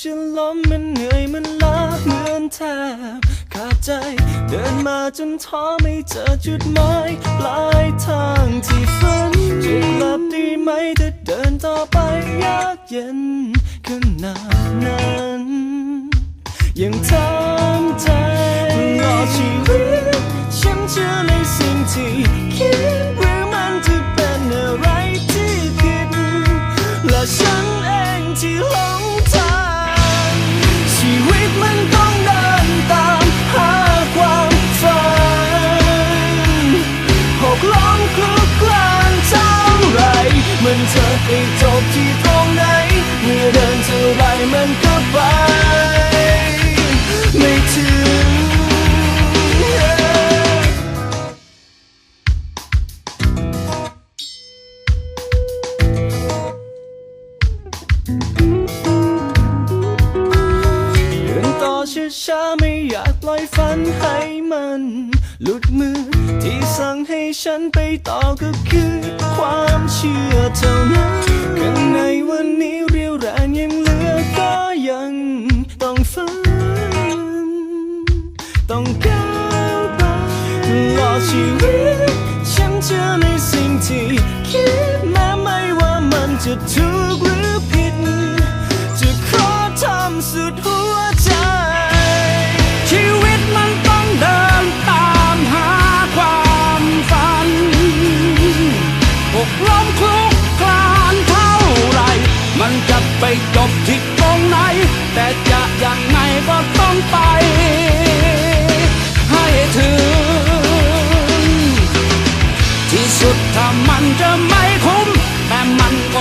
จะล้มมันเหนื่อยมันล้าเหมือนแทบขาดใจ เดินมาจนท้อไม่เจอจุดหมายปลายทางที่ฝันจะกลับดีไหมถ้าเดินต่อไปยากเย็นขนาดนั้นยังทำใจตลอชีวิตฉันเชื่อในสิ่งที่คิด ช้าไม่อยากปล่อยฝันให้มัน หลุดมือ ที่สั่งให้ฉันไปต่อก็คือความเชื่อเท่านั้นข้างในวันนี้เรียวแรงยังเหลือก็ยังต้องฝืนต้องก้าวไปตลอดชีวิต ฉันเชื่อในสิ่งที่คิดแม้ไม่ว่ามันจะถูก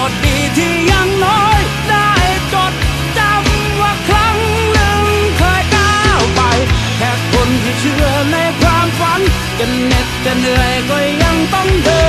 มันก็ดีที่ยังน้อย ได้จดจำว่าครั้งหนึ่งเคยก้าวไป แค่คนที่เชื่อในความฝันจะเหน็ดจะเหนื่อยก็ยังต้องเดิน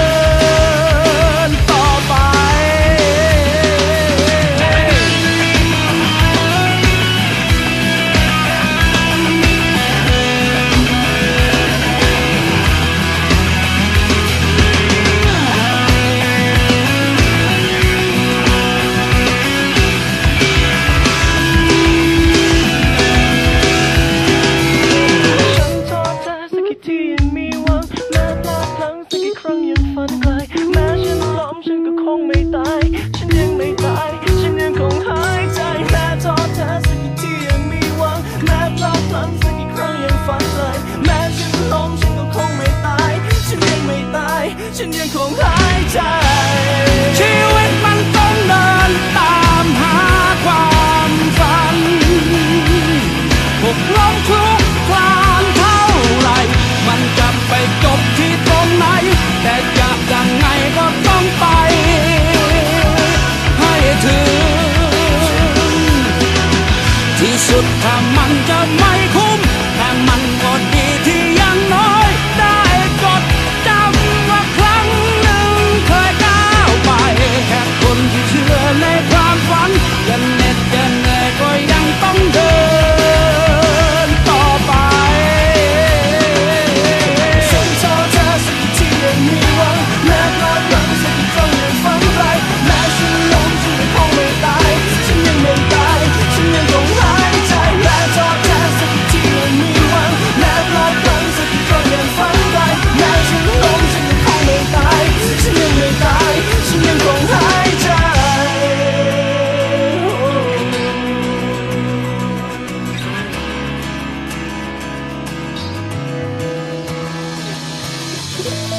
ฉันยังคงหายใจ ชีวิตมันต้องเดินตามหาความฝันหกล้มคลุกคลานเท่าไร มันจะไปจบที่ตรงไหน แต่จะยังไงก็ต้องไป ให้ถึง ที่สุดถ้ามั you.